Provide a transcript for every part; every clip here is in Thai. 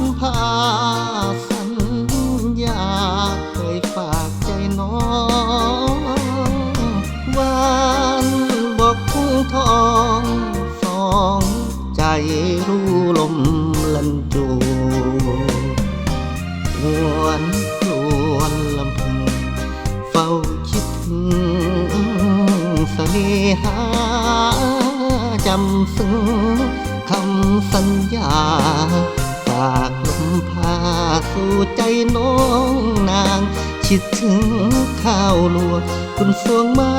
กผ้าสัญญาเคยฝากใจน้องวานบอกทุ่งทองสองใจรู้ลมลันจูหวนครวนลำพึงเฝ้าคิดถึงเสน่หาจำซึ้งคำสัญญาากลมพาสู่ใจน้องนาง คิดถึงข้าวลวงคุณสวงไม้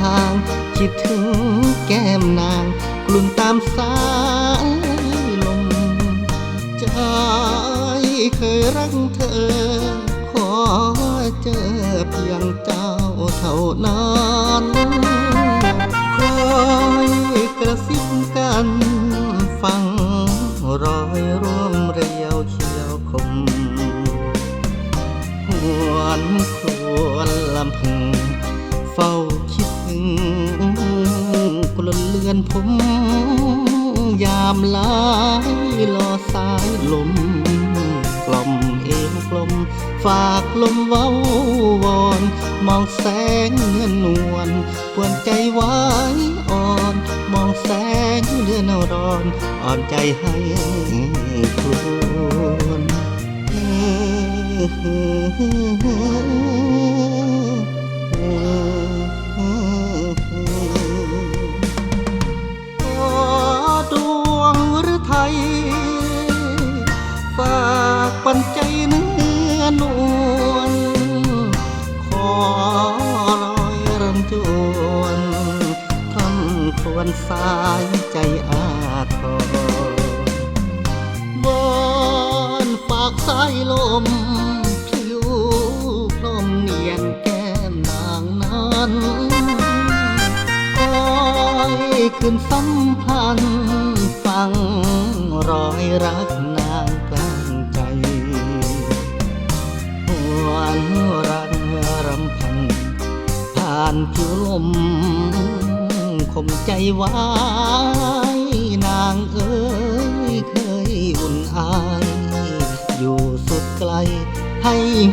ห่าง คิดถึงแก้มนาง กลุ่นตามสายลมใจเคยรักเธอ ขอเจอเพียงเจ้าเท่านั้น ม หวนครวนลำพึง เฝ้าคิดถึงกลนเลือนผม ยามลายรอสายลม กล่อมเอวกลม ฝากลมเว้าวอน มองแสงเงินนวลปวนใจไว้อ่อน มองแสงเดือนร้อน อ่อนใจให้ ปันใจเนื้อนวลขอลอยรำจวนคำควรสายใจอาทรบอนฝากสายลม นียนแก้มนางนั้นคอยขึ้นสัมพันธ์ฟังรอยรักนางกลางใจหวนรักรำพันผ่านผิวลมคมใจไว้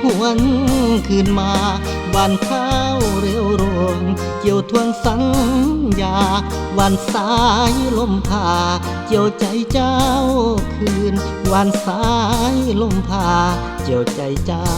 หวนคืนมาบ้านข้าวเร็วรวง เกี่ยวทวงสัญญาวันสายลมพา เกี่ยวใจเจ้าคืนวันสายลมพา เกี่ยวใจเจ้า